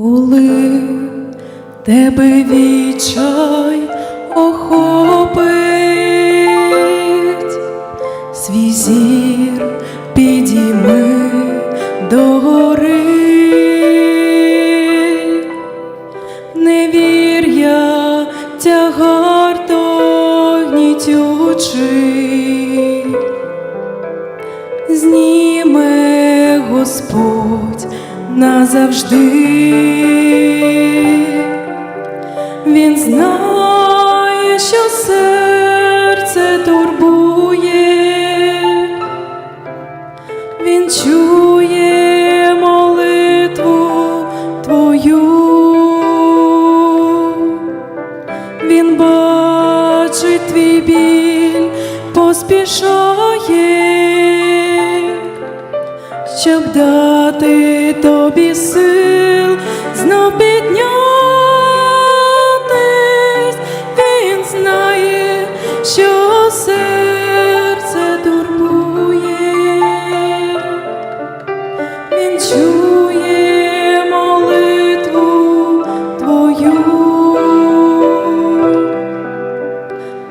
Коли тебе відчай охопить, свій зір підійми до гори, невір'я тягар той гнітючий, зніме Господь назавжди. Він знає, що серце турбує, він чує молитву твою, він бачить твій біль, поспішає щоб дати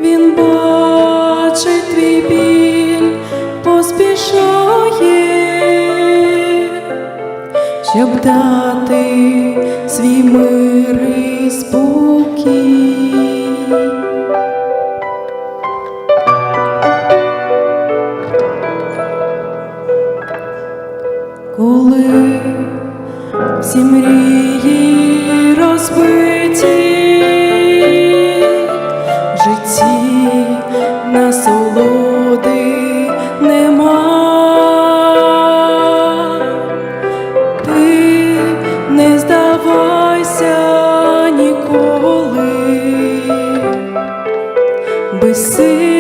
Він бачить твій біль, поспішає, щоб дати свій мир і спокій. Коли всі мрії розбиті, житті насолоди нема, ти не здавайся ніколи, безсилі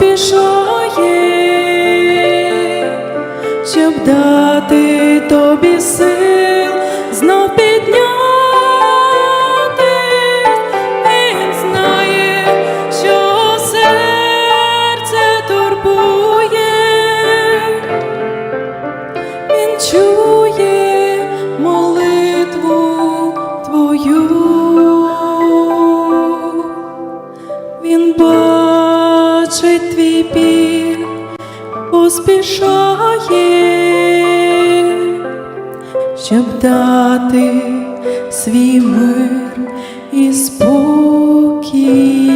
поспішає, щоб дати тобі сил поспішає, щоб дати свій мир і спокій.